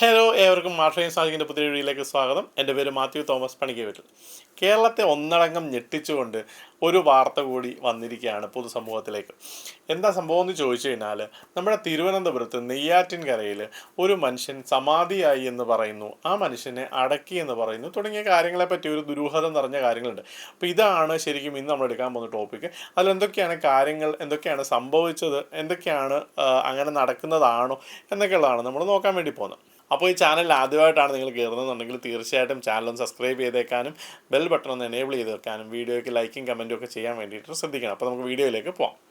Hello ഏവർക്കും മാർഷയും സാധിക്കുന്ന പുതിയ വീഡിയോയിലേക്ക് സ്വാഗതം. എന്റെ പേര് മാത്യു തോമസ് പണിക്കവീട്ടിൽ. കേരളത്തെ ഒന്നടങ്കം ഞെട്ടിച്ചുകൊണ്ട് ഒരു വാർത്ത കൂടി വന്നിരിക്കുകയാണ് പൊതുസമൂഹത്തിലേക്ക്. എന്താ സംഭവം എന്ന് ചോദിച്ചു കഴിഞ്ഞാൽ നമ്മുടെ തിരുവനന്തപുരത്ത് നെയ്യാറ്റിൻകരയിൽ ഒരു മനുഷ്യൻ സമാധിയായി എന്ന് പറയുന്നു. ആ മനുഷ്യനെ അടക്കി എന്ന് പറയുന്നു. തുടങ്ങിയ കാര്യങ്ങളെപ്പറ്റി ഒരു ദുരൂഹത നിറഞ്ഞ കാര്യങ്ങളുണ്ട്. അപ്പോൾ ഇതാണ് ശരിക്കും ഇന്ന് നമ്മൾ എടുക്കാൻ പോകുന്ന ടോപ്പിക്ക് അതിലെന്തൊക്കെയാണ് കാര്യങ്ങൾ എന്തൊക്കെയാണ് സംഭവിച്ചത് എന്തൊക്കെയാണ് അങ്ങനെ നടക്കുന്നതാണോ എന്നൊക്കെയുള്ളതാണ് നമ്മൾ നോക്കാൻ വേണ്ടി പോകുന്നത്. അപ്പോൾ ഈ ചാനൽ ആദ്യമായിട്ടാണ് നിങ്ങൾ കയറുന്നതെന്നുണ്ടെങ്കിൽ തീർച്ചയായിട്ടും ചാനൽ ഒന്ന് സബ്സ്ക്രൈബ് ചെയ്തേക്കാനും ബെൽ ബട്ടൺ ഒന്ന് എനേബിൾ ചെയ്തേക്കാനും വീഡിയോയ്ക്ക് ലൈക്കും കമന്റും ഒക്കെ ചെയ്യാൻ വേണ്ടിയിട്ട് ശ്രദ്ധിക്കണം. അപ്പോൾ നമുക്ക് വീഡിയോയിലേക്ക് പോകാം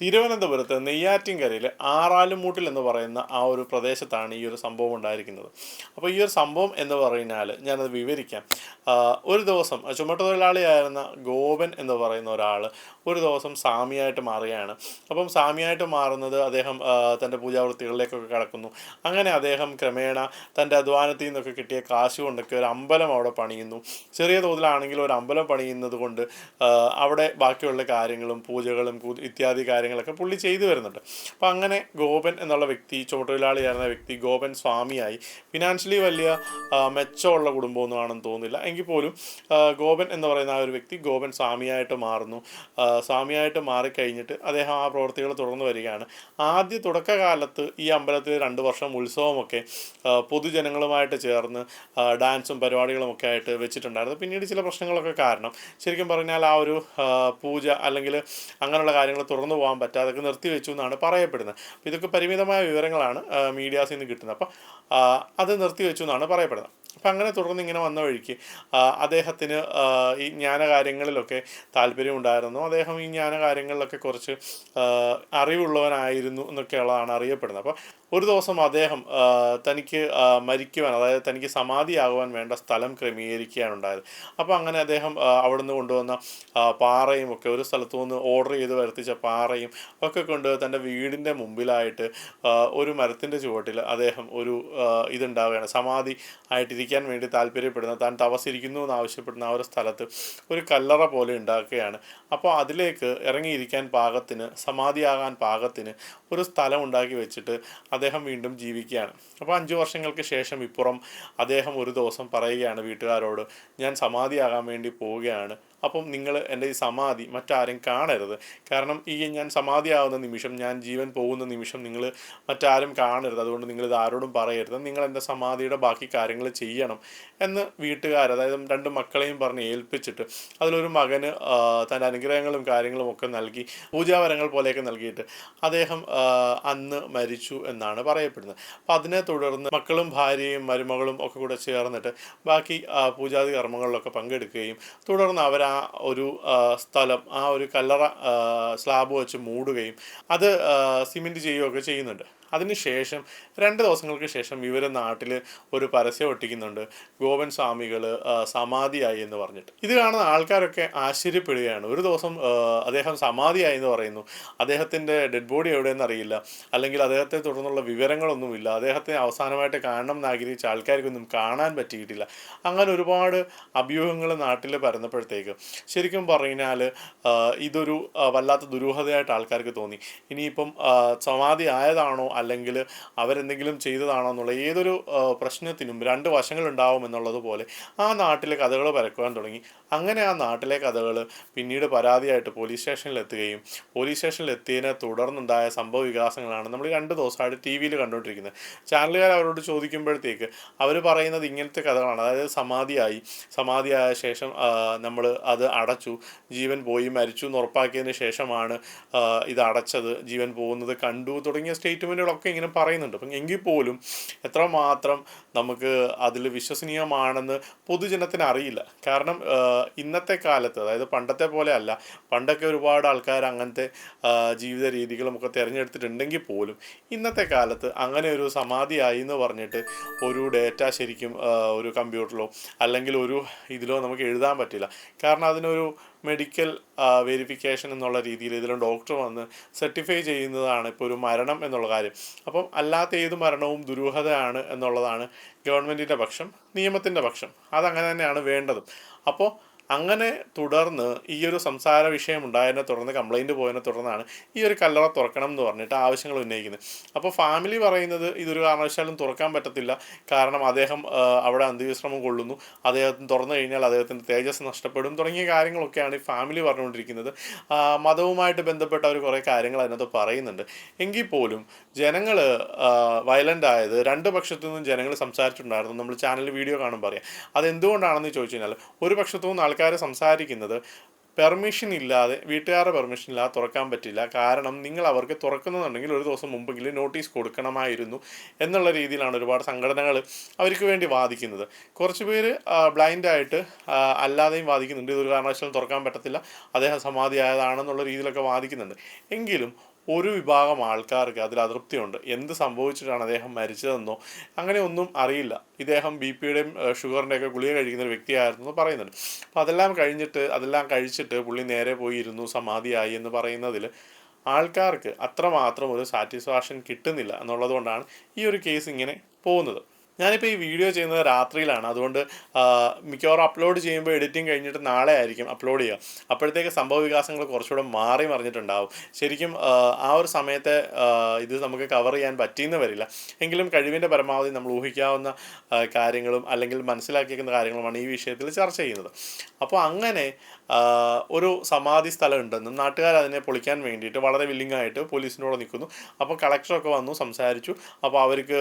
തിരുവനന്തപുരത്ത് നെയ്യാറ്റിൻകരയിൽ ആറാലുമൂട്ടിൽ എന്ന് പറയുന്ന ആ ഒരു പ്രദേശത്താണ് ഈ ഒരു സംഭവം ഉണ്ടായിരിക്കുന്നത്. അപ്പോൾ ഈ ഒരു സംഭവം എന്ന് പറഞ്ഞാൽ ഞാനത് വിവരിക്കാം. ഒരു ദിവസം ചുമട്ടുതൊഴിലാളിയായിരുന്ന ഗോപൻ എന്ന് പറയുന്ന ഒരാൾ ഒരു ദിവസം സാമിയായിട്ട് മാറുകയാണ്. അപ്പം സാമിയായിട്ട് മാറുന്നത് അദ്ദേഹം തന്റെ പൂജാവൃത്തികളിലേക്കൊക്കെ കടക്കുന്നു. അങ്ങനെ അദ്ദേഹം ക്രമേണ തന്റെ അധ്വാനത്തിൽ നിന്നൊക്കെ കിട്ടിയ കാശ് കൊണ്ടൊക്കെ ഒരു അമ്പലം അവിടെ പണിയുന്നു. ചെറിയ തോതിലാണെങ്കിൽ ഒരു അമ്പലം പണിയുന്നത് കൊണ്ട് അവിടെ ബാക്കിയുള്ള കാര്യങ്ങളും പൂജകളും ഇത്യാദി ഇത്യാദി കാര്യങ്ങളൊക്കെ പുള്ളി ചെയ്തു വരുന്നുണ്ട്. അപ്പോൾ അങ്ങനെ ഗോപൻ എന്നുള്ള വ്യക്തി ചുമട്ടുതൊഴിലാളിയായിരുന്ന വ്യക്തി ഗോപൻ സ്വാമിയായി. ഫിനാൻഷ്യലി വലിയ മെച്ചമുള്ള കുടുംബമൊന്നും ആണെന്ന് തോന്നുന്നില്ല. എങ്കിൽ പോലും ഗോപൻ എന്ന് പറയുന്ന ആ ഒരു വ്യക്തി ഗോപൻ സ്വാമിയായിട്ട് മാറുന്നു. സ്വാമിയായിട്ട് മാറിക്കഴിഞ്ഞിട്ട് അദ്ദേഹം ആ പ്രവൃത്തികൾ തുടർന്ന് വരികയാണ്. ആദ്യ തുടക്കകാലത്ത് ഈ അമ്പലത്തിൽ രണ്ട് വർഷം ഉത്സവമൊക്കെ പൊതുജനങ്ങളുമായിട്ട് ചേർന്ന് ഡാൻസും പരിപാടികളും ഒക്കെ ആയിട്ട് വെച്ചിട്ടുണ്ടായിരുന്നു. പിന്നീട് ചില പ്രശ്നങ്ങളൊക്കെ കാരണം. ശരിക്കും പറഞ്ഞാൽ ആ ഒരു പൂജ അല്ലെങ്കിൽ അങ്ങനെയുള്ള കാര്യങ്ങൾ തുറന്നു പോകാൻ പറ്റാതൊക്കെ നിർത്തിവെച്ചു എന്നാണ് പറയപ്പെടുന്നത്. അപ്പോൾ ഇതൊക്കെ പരിമിതമായ വിവരങ്ങളാണ് മീഡിയാസിൽ നിന്ന് കിട്ടുന്നത്. അപ്പോൾ അത് നിർത്തിവെച്ചു എന്നാണ് പറയപ്പെടുന്നത്. അപ്പം അങ്ങനെ തുടർന്ന് ഇങ്ങനെ വന്ന വഴിക്ക് അദ്ദേഹത്തിന് ഈ ജ്ഞാനകാര്യങ്ങളിലൊക്കെ താല്പര്യമുണ്ടായിരുന്നു അദ്ദേഹം ഈ ജ്ഞാനകാര്യങ്ങളിലൊക്കെ കുറച്ച് അറിവുള്ളവനായിരുന്നു എന്നൊക്കെയുള്ളതാണ് അറിയപ്പെടുന്നത്. അപ്പോൾ ഒരു ദിവസം അദ്ദേഹം തനിക്ക് മരിക്കുവാൻ അതായത് തനിക്ക് സമാധിയാകുവാൻ വേണ്ട സ്ഥലം ക്രമീകരിക്കുകയാണ് ഉണ്ടായത് അപ്പോൾ അങ്ങനെ അദ്ദേഹം അവിടുന്ന് കൊണ്ടുവന്ന പാറയും ഒക്കെ ഒരു സ്ഥലത്തു നിന്ന് ഓർഡർ ചെയ്ത് വരുത്തിച്ച പാറയും ഒക്കെ കൊണ്ട് തന്റെ വീടിന്റെ മുമ്പിലായിട്ട് ഒരു മരത്തിന്റെ ചുവട്ടിൽ അദ്ദേഹം ഒരു ഇതുണ്ടാവുകയാണ്. സമാധി ആയിട്ടിരിക്കാൻ വേണ്ടി താല്പര്യപ്പെടുന്ന താൻ തവസിരിക്കുന്നു എന്ന് ആവശ്യപ്പെടുന്ന ആ ഒരു സ്ഥലത്ത് ഒരു കല്ലറ പോലെ ഉണ്ടാക്കുകയാണ്. അപ്പോൾ അതിലേക്ക് ഇറങ്ങിയിരിക്കാൻ പാകത്തിന് സമാധിയാകാൻ പാകത്തിന് ഒരു സ്ഥലം ഉണ്ടാക്കി വെച്ചിട്ട് അദ്ദേഹം വീണ്ടും ജീവിക്കുകയാണ്. അപ്പോൾ അഞ്ച് വർഷങ്ങൾക്ക് ശേഷം ഇപ്പുറം അദ്ദേഹം ഒരു ദിവസം പറയുകയാണ് വീട്ടുകാരോട് ഞാൻ സമാധിയാകാൻ വേണ്ടി പോവുകയാണ്. അപ്പം നിങ്ങൾ എന്റെ ഈ സമാധി മറ്റാരും കാണരുത്. കാരണം ഈ ഞാൻ സമാധിയാവുന്ന നിമിഷം ഞാൻ ജീവൻ പോകുന്ന നിമിഷം നിങ്ങൾ മറ്റാരും കാണരുത്. അതുകൊണ്ട് നിങ്ങൾ ഇത് ആരോടും പറയരുത്. നിങ്ങൾ എന്റെ സമാധിയുടെ ബാക്കി കാര്യങ്ങൾ ചെയ്യണം എന്ന് വീട്ടുകാർ അതായത് രണ്ട് മക്കളെയും പറഞ്ഞ് ഏൽപ്പിച്ചിട്ട് അതിലൊരു മകന് തന്റെ അനുഗ്രഹങ്ങളും കാര്യങ്ങളും ഒക്കെ നൽകി പൂജാവരങ്ങൾ പോലെയൊക്കെ നൽകിയിട്ട് അദ്ദേഹം അന്ന് മരിച്ചു എന്നാണ് പറയപ്പെടുന്നത്. അപ്പം അതിനെ തുടർന്ന് മക്കളും ഭാര്യയും മരുമകളും ഒക്കെ കൂടെ ചേർന്നിട്ട് ബാക്കി പൂജാതി കർമ്മങ്ങളിലൊക്കെ പങ്കെടുക്കുകയും തുടർന്ന് അവർ ആ ഒരു സ്ഥലം ആ ഒരു കല്ലറ സ്ലാബ് വെച്ച് മൂടുകയും അത് സിമെന്റ് ചെയ്യുകയൊക്കെ ചെയ്യുന്നുണ്ട്. അതിനുശേഷം രണ്ട് ദിവസങ്ങൾക്ക് ശേഷം ഇവർ നാട്ടിൽ ഒരു പരസ്യം ഒട്ടിക്കുന്നുണ്ട്. ഗോവൻ സ്വാമികൾ സമാധിയായി എന്ന് പറഞ്ഞിട്ട്. ഇത് കാണുന്ന ആൾക്കാരൊക്കെ ആശ്ചര്യപ്പെടുകയാണ്. ഒരു ദിവസം അദ്ദേഹം സമാധിയായി എന്ന് പറയുന്നു. അദ്ദേഹത്തിന്റെ ഡെഡ് ബോഡി എവിടെയെന്ന് അറിയില്ല. അല്ലെങ്കിൽ അദ്ദേഹത്തെ തുടർന്നുള്ള വിവരങ്ങളൊന്നുമില്ല. അദ്ദേഹത്തെ അവസാനമായിട്ട് കാണണം എന്ന് ആഗ്രഹിച്ച ആൾക്കാർക്കൊന്നും കാണാൻ പറ്റിയിട്ടില്ല. അങ്ങനെ ഒരുപാട് അഭ്യൂഹങ്ങൾ നാട്ടിൽ പരന്നപ്പോഴത്തേക്ക് ശരിക്കും പറഞ്ഞാൽ ഇതൊരു വല്ലാത്ത ദുരൂഹതയായിട്ട് ആൾക്കാർക്ക് തോന്നി. ഇനിയിപ്പം സമാധി ആയതാണോ അല്ലെങ്കിൽ അവരെന്തെങ്കിലും ചെയ്തതാണോ എന്നുള്ള ഏതൊരു പ്രശ്നത്തിനും രണ്ട് വശങ്ങളുണ്ടാവും എന്നുള്ളത് പോലെ ആ നാട്ടിലെ കഥകൾ പരക്കുവാൻ തുടങ്ങി. അങ്ങനെ ആ നാട്ടിലെ കഥകൾ പിന്നീട് പരാതിയായിട്ട് പോലീസ് സ്റ്റേഷനിൽ എത്തുകയും പോലീസ് സ്റ്റേഷനിൽ എത്തിയതിനെ തുടർന്നുണ്ടായ സംഭവ വികാസങ്ങളാണ് നമ്മൾ രണ്ട് ദിവസമായിട്ട് ടി വിയിൽ കണ്ടുകൊണ്ടിരിക്കുന്നത്. ചാനലുകാർ അവരോട് ചോദിക്കുമ്പോഴത്തേക്ക് അവർ പറയുന്നത് ഇങ്ങനത്തെ കഥകളാണ്. അതായത് സമാധിയായി സമാധിയായ ശേഷം നമ്മൾ അത് അടച്ചു ജീവൻ പോയി മരിച്ചു എന്ന് ഉറപ്പാക്കിയതിന് ശേഷമാണ് ഇത് അടച്ചത് ജീവൻ പോകുന്നത് കണ്ടു തുടങ്ങിയ സ്റ്റേറ്റ്മെന്റുകളൊക്കെ ഇങ്ങനെ പറയുന്നുണ്ട്. അപ്പം എങ്കിൽ പോലും എത്രമാത്രം നമുക്ക് അതിൽ വിശ്വസനീയമാണെന്ന് പൊതുജനത്തിന് അറിയില്ല. കാരണം ഇന്നത്തെ കാലത്ത് അതായത് പണ്ടത്തെ പോലെ അല്ല പണ്ടൊക്കെ ഒരുപാട് ആൾക്കാർ അങ്ങനത്തെ ജീവിത രീതികളുമൊക്കെ തിരഞ്ഞെടുത്തിട്ടുണ്ടെങ്കിൽ പോലും ഇന്നത്തെ കാലത്ത് അങ്ങനെ ഒരു സമാധിയായി എന്ന് പറഞ്ഞിട്ട് ഒരു ഡേറ്റ ശരിക്കും ഒരു കമ്പ്യൂട്ടറിലോ അല്ലെങ്കിൽ ഒരു ഇതിലോ നമുക്ക് എഴുതാൻ പറ്റില്ല. കാരണം അതിനൊരു മെഡിക്കൽ വെരിഫിക്കേഷൻ എന്നുള്ള രീതിയിൽ ഇതിലും ഡോക്ടർ വന്ന് സർട്ടിഫൈ ചെയ്യുന്നതാണ് ഇപ്പോൾ ഒരു മരണം എന്നുള്ള കാര്യം. അപ്പം അല്ലാത്ത ഏത് മരണവും ദുരൂഹതയാണ് എന്നുള്ളതാണ് ഗവൺമെന്റിന്റെ പക്ഷം നിയമത്തിന്റെ പക്ഷം. അതങ്ങനെ തന്നെയാണ് വേണ്ടതും. അപ്പോൾ അങ്ങനെ തുടർന്ന് ഈ ഒരു സംസാര വിഷയം ഉണ്ടായതിനെ തുടർന്ന് കംപ്ലൈന്റ് പോയതിനെ തുടർന്നാണ് ഈ ഒരു കല്ലറ തുറക്കണം എന്ന് പറഞ്ഞിട്ട് ആവശ്യങ്ങൾ ഉന്നയിക്കുന്നത്. അപ്പോൾ ഫാമിലി പറയുന്നത് ഇതൊരു കാരണവശാലും തുറക്കാൻ പറ്റത്തില്ല. കാരണം അദ്ദേഹം അവിടെ അന്ത്യവിശ്രമം കൊള്ളുന്നു. അദ്ദേഹത്തിന് തുറന്നു കഴിഞ്ഞാൽ അദ്ദേഹത്തിന്റെ തേജസ് നഷ്ടപ്പെടും തുടങ്ങിയ കാര്യങ്ങളൊക്കെയാണ് ഈ ഫാമിലി പറഞ്ഞുകൊണ്ടിരിക്കുന്നത്. മതവുമായിട്ട് ബന്ധപ്പെട്ട അവർ കുറേ കാര്യങ്ങൾ അതിനകത്ത് പറയുന്നുണ്ട്. എങ്കിൽ പോലും ജനങ്ങൾ വയലന്റ് ആയത് രണ്ട് പക്ഷത്തു നിന്നും ജനങ്ങൾ സംസാരിച്ചിട്ടുണ്ടായിരുന്നു. നമ്മൾ ചാനലിൽ വീഡിയോ കാണുമ്പോൾ അറിയാം. അതെന്തുകൊണ്ടാണെന്ന് ചോദിച്ചു കഴിഞ്ഞാൽ ഒരു പക്ഷത്തു നിന്ന് ആൾക്കാർ സംസാരിക്കുന്നത് പെർമിഷൻ ഇല്ലാതെ വീട്ടുകാരുടെ പെർമിഷൻ ഇല്ലാതെ തുറക്കാൻ പറ്റില്ല. കാരണം നിങ്ങൾ അവർക്ക് തുറക്കുന്നുണ്ടെങ്കിൽ ഒരു ദിവസം മുമ്പെങ്കിലും നോട്ടീസ് കൊടുക്കണമായിരുന്നു എന്നുള്ള രീതിയിലാണ് ഒരുപാട് സംഘടനകൾ അവർക്ക് വേണ്ടി വാദിക്കുന്നത്. കുറച്ച് പേര് ബ്ലൈൻഡായിട്ട് അല്ലാതെയും വാദിക്കുന്നുണ്ട്. ഇതൊരു കാരണവശാലും തുറക്കാൻ പറ്റത്തില്ല. അദ്ദേഹം സമാധിയായതാണെന്നുള്ള രീതിയിലൊക്കെ വാദിക്കുന്നുണ്ട്. എങ്കിലും ഒരു വിഭാഗം ആൾക്കാർക്ക് അതിൽ അതൃപ്തിയുണ്ട്. എന്ത് സംഭവിച്ചിട്ടാണ് അദ്ദേഹം മരിച്ചതെന്നോ അങ്ങനെ ഒന്നും അറിയില്ല. ഇദ്ദേഹം ബി പിയുടെയും ഷുഗറിന്റെയൊക്കെ ഗുളിക കഴിക്കുന്ന ഒരു വ്യക്തിയായിരുന്നു എന്ന് പറയുന്നുണ്ട്. അപ്പോൾ അതെല്ലാം കഴിഞ്ഞിട്ട് അതെല്ലാം കഴിച്ചിട്ട് പുള്ളി നേരെ പോയി ഇരുന്നു സമാധിയായി എന്ന് പറയുന്നതിൽ ആൾക്കാർക്ക് അത്രമാത്രം ഒരു സാറ്റിസ്ഫാക്ഷൻ കിട്ടുന്നില്ല എന്നുള്ളതുകൊണ്ടാണ് ഈ ഒരു കേസ് ഇങ്ങനെ പോകുന്നത്. ഞാനിപ്പോൾ ഈ വീഡിയോ ചെയ്യുന്നത് രാത്രിയിലാണ്. അതുകൊണ്ട് മിക്കവാറും അപ്ലോഡ് ചെയ്യുമ്പോൾ എഡിറ്റിംഗ് കഴിഞ്ഞിട്ട് നാളെ ആയിരിക്കും അപ്ലോഡ് ചെയ്യുക. അപ്പോഴത്തേക്ക് സംഭവ വികാസങ്ങൾ കുറച്ചുകൂടെ മാറി മറിഞ്ഞിട്ടുണ്ടാവും. ശരിക്കും ആ, ഒരു സമയത്തെ ഇത് നമുക്ക് കവർ ചെയ്യാൻ പറ്റിയെന്ന് വരില്ല. എങ്കിലും കഴിവിന്റെ പരമാവധി നമ്മൾ ഊഹിക്കാവുന്ന കാര്യങ്ങളും അല്ലെങ്കിൽ മനസ്സിലാക്കിയിരിക്കുന്ന കാര്യങ്ങളുമാണ് ഈ വിഷയത്തിൽ ചർച്ച ചെയ്യുന്നത്. അപ്പോൾ അങ്ങനെ ഒരു സമാധി സ്ഥലം ഉണ്ടെന്നും നാട്ടുകാർ അതിനെ പൊളിക്കാൻ വേണ്ടിയിട്ട് വളരെ വില്ലിങ്ങായിട്ട് പോലീസിനോട് നിൽക്കുന്നു. അപ്പോൾ കളക്ടറൊക്കെ വന്നു സംസാരിച്ചു. അപ്പോൾ അവർക്ക്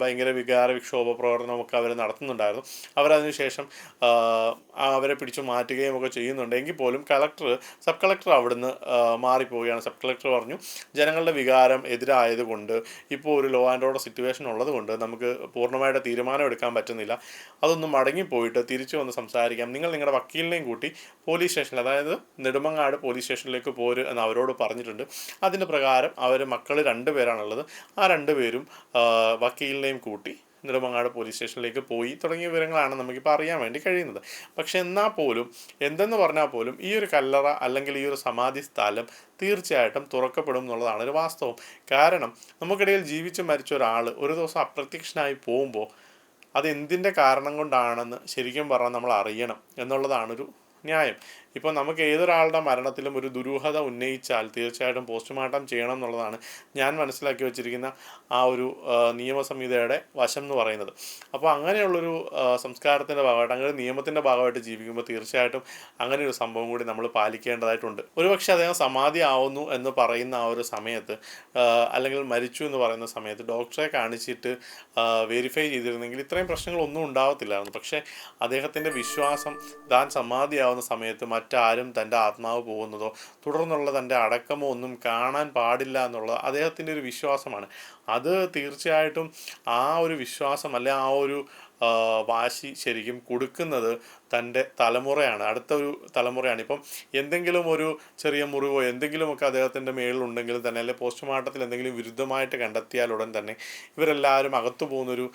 ഭയങ്കര വികാര വിക്ഷോഭ പ്രവർത്തനമൊക്കെ അവർ നടത്തുന്നുണ്ടായിരുന്നു. അവരതിനുശേഷം അവരെ പിടിച്ചു മാറ്റുകയും ഒക്കെ ചെയ്യുന്നുണ്ട്. എങ്കിൽ പോലും കളക്ടർ സബ് കളക്ടർ അവിടുന്ന് മാറിപ്പോവുകയാണ്. സബ് കളക്ടർ പറഞ്ഞു ജനങ്ങളുടെ വികാരം എതിരായതുകൊണ്ട് ഇപ്പോൾ ഒരു ലോ ആൻഡ് ഓർഡർ സിറ്റുവേഷൻ ഉള്ളതുകൊണ്ട് നമുക്ക് പൂർണമായിട്ട് തീരുമാനം എടുക്കാൻ പറ്റുന്നില്ല. അതൊന്നും മടങ്ങിപ്പോയിട്ട് തിരിച്ചു വന്ന് സംസാരിക്കാം. നിങ്ങൾ നിങ്ങളുടെ വക്കീലിനെയും കൂട്ടി പോലീസ് സ്റ്റേഷനിൽ അതായത് നെടുമങ്ങാട് പോലീസ് സ്റ്റേഷനിലേക്ക് പോര് എന്ന് അവരോട് പറഞ്ഞിട്ടുണ്ട്. അതിന്റെ പ്രകാരം അവർ മക്കൾ രണ്ടുപേരാണുള്ളത്. ആ രണ്ടുപേരും വക്കീലിനെയും കൂട്ടി നെടുമങ്ങാട് പോലീസ് സ്റ്റേഷനിലേക്ക് പോയി തുടങ്ങിയ വിവരങ്ങളാണ് നമുക്കിപ്പോൾ അറിയാൻ വേണ്ടി കഴിയുന്നത്. പക്ഷെ എന്നാൽ പോലും എന്തെന്ന് പറഞ്ഞാൽ പോലും ഈ ഒരു കല്ലറ അല്ലെങ്കിൽ ഈ ഒരു സമാധി സ്ഥലം തീർച്ചയായിട്ടും തുറക്കപ്പെടും എന്നുള്ളതാണ് ഒരു വാസ്തവം. കാരണം നമുക്കിടയിൽ ജീവിച്ച് മരിച്ച ഒരാൾ ഒരു ദിവസം അപ്രത്യക്ഷനായി പോകുമ്പോൾ അത് എന്തിന്റെ കാരണം കൊണ്ടാണെന്ന് ശരിക്കും പറഞ്ഞാൽ നമ്മൾ അറിയണം എന്നുള്ളതാണൊരു ന്യായം. ഇപ്പോൾ നമുക്ക് ഏതൊരാളുടെ മരണത്തിലും ഒരു ദുരൂഹത ഉന്നയിച്ചാൽ തീർച്ചയായിട്ടും പോസ്റ്റ്മോർട്ടം ചെയ്യണം എന്നുള്ളതാണ് ഞാൻ മനസ്സിലാക്കി വെച്ചിരിക്കുന്ന ആ ഒരു നിയമസംഹിതയുടെ വശം എന്ന് പറയുന്നത്. അപ്പോൾ അങ്ങനെയുള്ളൊരു സംസ്കാരത്തിന്റെ ഭാഗമായിട്ട് അങ്ങനെ നിയമത്തിന്റെ ഭാഗമായിട്ട് ജീവിക്കുമ്പോൾ തീർച്ചയായിട്ടും അങ്ങനെ ഒരു സംഭവം കൂടി നമ്മൾ പാലിക്കേണ്ടതായിട്ടുണ്ട്. ഒരുപക്ഷെ അദ്ദേഹം സമാധി ആവുന്നു എന്ന് പറയുന്ന ആ ഒരു സമയത്ത് അല്ലെങ്കിൽ മരിച്ചു എന്ന് പറയുന്ന സമയത്ത് ഡോക്ടറെ കാണിച്ചിട്ട് വെരിഫൈ ചെയ്തിരുന്നെങ്കിൽ ഇത്രയും പ്രശ്നങ്ങളൊന്നും ഉണ്ടാവത്തില്ലായിരുന്നു. പക്ഷേ അദ്ദേഹത്തിന്റെ വിശ്വാസം താൻ സമാധിയാവുന്ന സമയത്ത് മറ്റാരും തന്റെ ആത്മാവ് പോകുന്നതോ തുടർന്നുള്ള തന്റെ അടക്കമോ ഒന്നും കാണാൻ പാടില്ല എന്നുള്ളത് അദ്ദേഹത്തിന്റെ ഒരു വിശ്വാസമാണ്. അത് തീർച്ചയായിട്ടും ആ ഒരു വിശ്വാസം അല്ലെ ആ ഒരു വാശി ശരിക്കും കൊടുക്കുന്നത് തന്റെ തലമുറയാണ് അടുത്ത ഒരു തലമുറയാണ്. ഇപ്പം എന്തെങ്കിലും ഒരു ചെറിയ മുറിവോ എന്തെങ്കിലുമൊക്കെ അദ്ദേഹത്തിന്റെ മേളിലുണ്ടെങ്കിൽ തന്നെ അല്ലെങ്കിൽ പോസ്റ്റ്മോർട്ടത്തിൽ എന്തെങ്കിലും വിരുദ്ധമായിട്ട് കണ്ടെത്തിയാൽ ഉടൻ തന്നെ ഇവരെല്ലാവരും അകത്തു പോകുന്നൊരു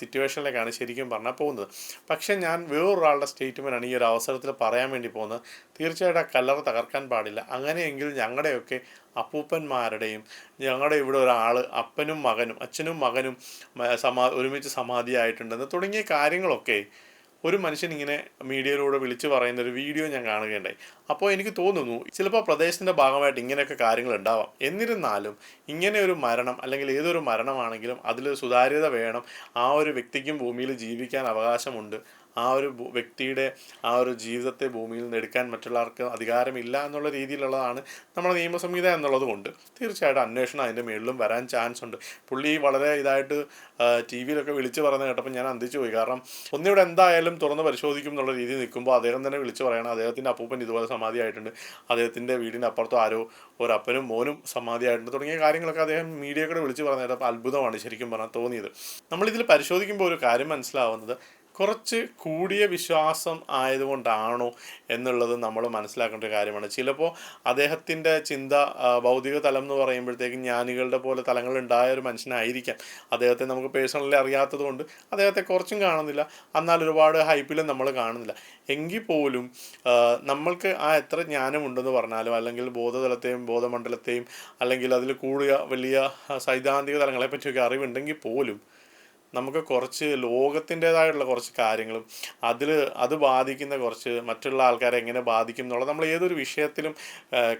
സിറ്റുവേഷനിലേക്കാണ് ശരിക്കും പറഞ്ഞാൽ പോകുന്നത്. പക്ഷേ ഞാൻ വേറൊരാളുടെ സ്റ്റേറ്റ്മെന്റാണ് ഈ ഒരു അവസരത്തിൽ പറയാൻ വേണ്ടി പോകുന്നത്. തീർച്ചയായിട്ടും ആ കല്ലറ തകർക്കാൻ പാടില്ല. അങ്ങനെയെങ്കിൽ ഞങ്ങളുടെയൊക്കെ അപ്പൂപ്പന്മാരുടെയും ഞങ്ങളുടെ ഇവിടെ ഒരാൾ അപ്പനും മകനും അച്ഛനും മകനും സമാ ഒരുമിച്ച് സമാധിയായിട്ടുണ്ടെന്ന് തുടങ്ങിയ കാര്യങ്ങളൊക്കെ ഒരു മനുഷ്യൻ ഇങ്ങനെ മീഡിയയിലൂടെ വിളിച്ചു പറയുന്ന ഒരു വീഡിയോ ഞാൻ കാണുകയുണ്ടായി. അപ്പോൾ എനിക്ക് തോന്നുന്നു ചിലപ്പോൾ പ്രദേശത്തിന്റെ ഭാഗമായിട്ട് ഇങ്ങനെയൊക്കെ കാര്യങ്ങൾ ഉണ്ടാവാം. എന്നിരുന്നാലും ഇങ്ങനെ ഒരു മരണം അല്ലെങ്കിൽ ഏതൊരു മരണമാണെങ്കിലും അതിൽ സുതാര്യത വേണം ആ ഒരു വ്യക്തിക്കും ഭൂമിയിൽ ജീവിക്കാൻ അവകാശമുണ്ട്. ആ ഒരു വ്യക്തിയുടെ ആ ഒരു ജീവിതത്തെ ഭൂമിയിൽ നിന്ന് എടുക്കാൻ മറ്റുള്ളവർക്ക് അധികാരമില്ല എന്നുള്ള രീതിയിലുള്ളതാണ് നമ്മുടെ നിയമസംഹിത എന്നുള്ളത് കൊണ്ട്. തീർച്ചയായിട്ടും അന്വേഷണം അതിന്റെ മുകളിലും വരാൻ ചാൻസ് ഉണ്ട്. പുള്ളി വളരെ ഇതായിട്ട് ടി വിയിലൊക്കെ വിളിച്ച് പറയുന്നത് കേട്ടപ്പോൾ ഞാൻ അന്തിച്ചു പോയി. കാരണം ഒന്നിവിടെ എന്തായാലും തുറന്ന് പരിശോധിക്കും എന്നുള്ള രീതിയിൽ നിൽക്കുമ്പോൾ അദ്ദേഹം തന്നെ വിളിച്ച് പറയണം അദ്ദേഹത്തിന്റെ അപ്പൂപ്പൻ ഇതുപോലെ സമാധിയായിട്ടുണ്ട്. അദ്ദേഹത്തിന്റെ വീടിന്റെ അപ്പുറത്തോ ആരോ ഒരപ്പനും മോനും സമാധിയായിട്ടുണ്ട്. തുടങ്ങിയ കാര്യങ്ങളൊക്കെ അദ്ദേഹം മീഡിയ കൂടെ വിളിച്ച് പറഞ്ഞ കേട്ടപ്പോൾ അത്ഭുതമാണ് ശരിക്കും പറഞ്ഞാൽ തോന്നിയത്. നമ്മളിതിൽ പരിശോധിക്കുമ്പോൾ ഒരു കാര്യം മനസ്സിലാവുന്നത് കുറച്ച് കൂടിയ വിശ്വാസം ആയതുകൊണ്ടാണോ എന്നുള്ളത് നമ്മൾ മനസ്സിലാക്കേണ്ട ഒരു കാര്യമാണ്. ചിലപ്പോൾ അദ്ദേഹത്തിന്റെ ചിന്ത ഭൗതിക തലം എന്ന് പറയുമ്പോഴത്തേക്കും ജ്ഞാനികളുടെ പോലെ തലങ്ങൾ തലങ്ങളുണ്ടായ ഒരു മനുഷ്യനായിരിക്കാം. അദ്ദേഹത്തെ നമുക്ക് പേഴ്സണലി അറിയാത്തതുകൊണ്ട് അദ്ദേഹത്തെ കുറച്ചും കാണുന്നില്ല. എന്നാൽ ഒരുപാട് ഹൈപ്പിലും നമ്മൾ കാണുന്നില്ല. എങ്കിൽ പോലും നമ്മൾക്ക് ആ എത്ര ജ്ഞാനമുണ്ടെന്ന് പറഞ്ഞാലും അല്ലെങ്കിൽ ബോധതലത്തെയും ബോധമണ്ഡലത്തെയും അല്ലെങ്കിൽ അതിൽ കൂടിയ വലിയ സൈദ്ധാന്തിക തലങ്ങളെ പറ്റിയൊക്കെ അറിവുണ്ടെങ്കിൽ പോലും നമുക്ക് കുറച്ച് ലോകത്തിന്റെതായിട്ടുള്ള കുറച്ച് കാര്യങ്ങളും അതിൽ അത് ബാധിക്കുന്ന കുറച്ച് മറ്റുള്ള ആൾക്കാരെ എങ്ങനെ ബാധിക്കും എന്നുള്ളത് നമ്മൾ ഏതൊരു വിഷയത്തിലും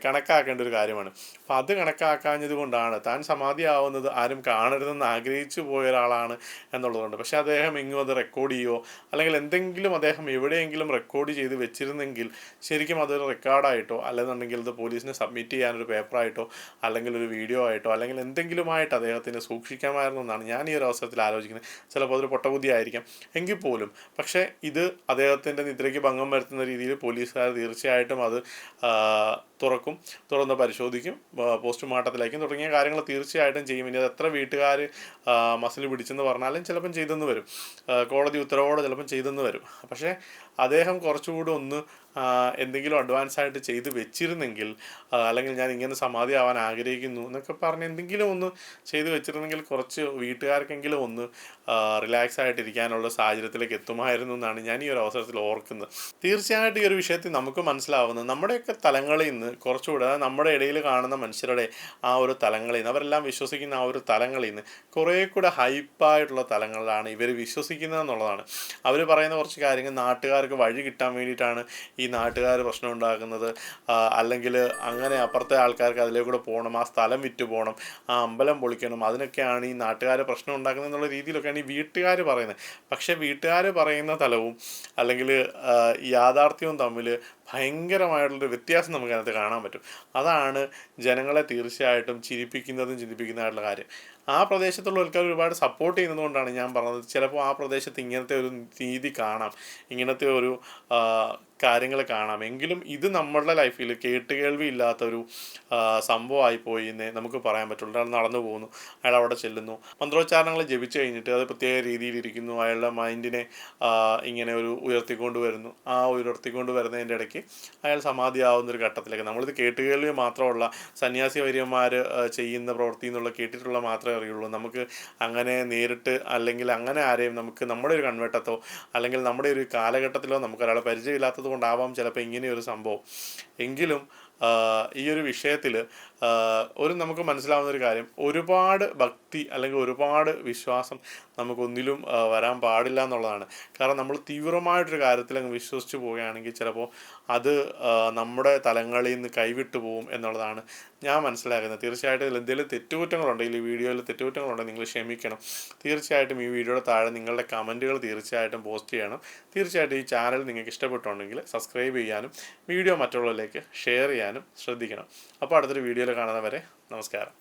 കണക്കാക്കേണ്ട ഒരു കാര്യമാണ്. അപ്പോൾ അത് കണക്കാക്കാഞ്ഞത് കൊണ്ടാണ് താൻ സമാധിയാവുന്നത് ആരും കാണരുതെന്ന് ആഗ്രഹിച്ചു പോയ ഒരാളാണ് എന്നുള്ളതുകൊണ്ട്. പക്ഷേ അദ്ദേഹം ഇങ്ങും അത് റെക്കോർഡ് ചെയ്യുമോ അല്ലെങ്കിൽ എന്തെങ്കിലും അദ്ദേഹം എവിടെയെങ്കിലും റെക്കോർഡ് ചെയ്ത് വെച്ചിരുന്നെങ്കിൽ ശരിക്കും അതൊരു റെക്കോർഡായിട്ടോ അല്ലെന്നുണ്ടെങ്കിൽ അത് പോലീസിന് സബ്മിറ്റ് ചെയ്യാനൊരു പേപ്പറായിട്ടോ അല്ലെങ്കിൽ ഒരു വീഡിയോ ആയിട്ടോ അല്ലെങ്കിൽ എന്തെങ്കിലുമായിട്ട് അദ്ദേഹത്തിന് സൂക്ഷിക്കാമായിരുന്നു എന്നാണ് ഞാൻ ഈ ഒരു അവസരത്തിൽ ആലോചിക്കുന്നത്. ചിലപ്പോൾ അതൊരു പൊട്ടബുദ്ധി ആയിരിക്കാം എങ്കിൽ പോലും. പക്ഷേ ഇത് അദ്ദേഹത്തിന്റെ നിദ്രയ്ക്ക് ഭംഗം വരുത്തുന്ന രീതിയിൽ പോലീസുകാർ തീർച്ചയായിട്ടും അത് തുറക്കും തുറന്ന് പരിശോധിക്കും പോസ്റ്റ്മോർട്ടത്തിലേക്കും തുടങ്ങിയ കാര്യങ്ങൾ തീർച്ചയായിട്ടും ചെയ്യും. ഇനി അത് എത്ര വീട്ടുകാർ മസിൽ പിടിച്ചെന്ന് പറഞ്ഞാലും ചിലപ്പം ചെയ്തെന്ന് വരും. കോടതി ഉത്തരവോടെ ചിലപ്പം ചെയ്തെന്ന് വരും. പക്ഷേ അദ്ദേഹം കുറച്ചുകൂടി ഒന്ന് എന്തെങ്കിലും അഡ്വാൻസ് ആയിട്ട് ചെയ്ത് വെച്ചിരുന്നെങ്കിൽ അല്ലെങ്കിൽ ഞാൻ ഇങ്ങനെ സമാധി ആവാൻ ആഗ്രഹിക്കുന്നു എന്നൊക്കെ പറഞ്ഞ് എന്തെങ്കിലും ഒന്ന് ചെയ്ത് വെച്ചിരുന്നെങ്കിൽ കുറച്ച് വീട്ടുകാർക്കെങ്കിലും ഒന്ന് റിലാക്സ് ആയിട്ടിരിക്കാനുള്ള സാഹചര്യത്തിലേക്ക് എത്തുമായിരുന്നു എന്നാണ് ഞാൻ ഈ ഒരു അവസരത്തിൽ ഓർക്കുന്നത്. തീർച്ചയായിട്ടും ഈ ഒരു വിഷയത്തിൽ നമുക്ക് മനസ്സിലാവുന്നത് നമ്മുടെയൊക്കെ തലങ്ങളിൽ നിന്ന് കുറച്ചുകൂടെ നമ്മുടെ ഇടയിൽ കാണുന്ന മനുഷ്യരുടെ ആ ഒരു തലങ്ങളിൽ നിന്ന് അവരെല്ലാം വിശ്വസിക്കുന്ന ആ ഒരു തലങ്ങളിൽ നിന്ന് കുറേ കൂടെ ഹൈപ്പായിട്ടുള്ള തലങ്ങളിലാണ് ഇവർ വിശ്വസിക്കുന്നത് എന്നുള്ളതാണ്. അവർ പറയുന്ന കുറച്ച് കാര്യങ്ങൾ നാട്ടുകാർക്ക് വഴി കിട്ടാൻ വേണ്ടിയിട്ടാണ് ഈ നാട്ടുകാർ പ്രശ്നം ഉണ്ടാക്കുന്നത്. അല്ലെങ്കിൽ അങ്ങനെ അപ്പുറത്തെ ആൾക്കാർക്ക് അതിലേക്കൂടെ പോകണം ആ സ്ഥലം വിറ്റ് പോകണം ആ അമ്പലം പൊളിക്കണം അതിനൊക്കെയാണ് ഈ നാട്ടുകാർ പ്രശ്നം ഉണ്ടാക്കുന്നത് എന്നുള്ള രീതിയിലൊക്കെയാണ് ഈ വീട്ടുകാർ പറയുന്നത്. പക്ഷേ വീട്ടുകാർ പറയുന്ന തലവും അല്ലെങ്കിൽ യാഥാർത്ഥ്യവും തമ്മിൽ ഭയങ്കരമായിട്ടുള്ളൊരു വ്യത്യാസം നമുക്കതിനകത്ത് കാണാൻ പറ്റും. അതാണ് ജനങ്ങളെ തീർച്ചയായിട്ടും ചിരിപ്പിക്കുന്നതും ചിന്തിപ്പിക്കുന്നതായിട്ടുള്ള കാര്യം. ആ പ്രദേശത്തുള്ള ആൾക്കാർ ഒരുപാട് സപ്പോർട്ട് ചെയ്യുന്നതുകൊണ്ടാണ് ഞാൻ പറഞ്ഞത്. ചിലപ്പോൾ ആ പ്രദേശത്ത് ഇങ്ങനത്തെ ഒരു രീതി കാണാം. ഇങ്ങനത്തെ ഒരു കാര്യങ്ങൾ കാണാം. എങ്കിലും ഇത് നമ്മളുടെ ലൈഫിൽ കേട്ടുകേൾവി ഇല്ലാത്ത ഒരു ആ, സംഭവമായി പോയി എന്നേ നമുക്ക് പറയാൻ പറ്റുള്ളൂ. ഒരാൾ നടന്നു പോകുന്നു അയാൾ അവിടെ ചെല്ലുന്നു. മന്ത്രോച്ചാരണങ്ങൾ ജപിച്ചു കഴിഞ്ഞിട്ട് അത് പ്രത്യേക രീതിയിലിരിക്കുന്നു അയാളുടെ മൈൻഡിനെ ഇങ്ങനെ ഒരു ഉയർത്തിക്കൊണ്ട് വരുന്നു. ആ ഉയർത്തിക്കൊണ്ട് വരുന്നതിന്റെ ഇടയ്ക്ക് അയാൾ സമാധിയാവുന്ന ഒരു ഘട്ടത്തിലേക്ക്. നമ്മളിത് കേട്ടുകേൾവി മാത്രമുള്ള സന്യാസി വര്യന്മാർ ചെയ്യുന്ന പ്രവൃത്തി എന്നുള്ള കേട്ടിട്ടുള്ള മാത്രമേ അറിയുള്ളൂ. നമുക്ക് അങ്ങനെ നേരിട്ട് അല്ലെങ്കിൽ അങ്ങനെ ആരെയും നമുക്ക് നമ്മുടെ ഒരു കൺവെട്ടത്തോ അല്ലെങ്കിൽ നമ്മുടെ ഒരു കാലഘട്ടത്തിലോ നമുക്ക് ഒരാളെ പരിചയമില്ലാത്തത് കൊണ്ടാവാം ചിലപ്പോൾ ഇങ്ങനെയൊരു സംഭവം. എങ്കിലും ഈ ഒരു വിഷയത്തിൽ ഒരു നമുക്ക് മനസ്സിലാവുന്ന ഒരു കാര്യം. ഒരുപാട് ഭക്തി അല്ലെങ്കിൽ ഒരുപാട് വിശ്വാസം നമുക്കൊന്നിലും വരാൻ പാടില്ല എന്നുള്ളതാണ്. കാരണം നമ്മൾ തീവ്രമായിട്ടൊരു കാര്യത്തിൽ അങ്ങ് വിശ്വസിച്ച് പോവുകയാണെങ്കിൽ ചിലപ്പോൾ അത് നമ്മുടെ തലങ്ങളിൽ നിന്ന് കൈവിട്ടു പോകും എന്നുള്ളതാണ് ഞാൻ മനസ്സിലാക്കുന്നത്. തീർച്ചയായിട്ടും ഇതിൽ എന്തെങ്കിലും തെറ്റുകുറ്റങ്ങളുണ്ടെങ്കിൽ ഈ വീഡിയോയിൽ തെറ്റുകുറ്റങ്ങളുണ്ടെങ്കിൽ നിങ്ങൾ ക്ഷമിക്കണം. തീർച്ചയായിട്ടും ഈ വീഡിയോയുടെ താഴെ നിങ്ങളുടെ കമന്റുകൾ തീർച്ചയായിട്ടും പോസ്റ്റ് ചെയ്യണം. തീർച്ചയായിട്ടും ഈ ചാനൽ നിങ്ങൾക്ക് ഇഷ്ടപ്പെട്ടുണ്ടെങ്കിൽ സബ്സ്ക്രൈബ് ചെയ്യാനും വീഡിയോ മറ്റുള്ളവരിലേക്ക് ഷെയർ ചെയ്യാനും ശ്രദ്ധിക്കണം. അപ്പോൾ അടുത്തൊരു വീഡിയോയിൽ കാണുന്നവരെ നമസ്കാരം.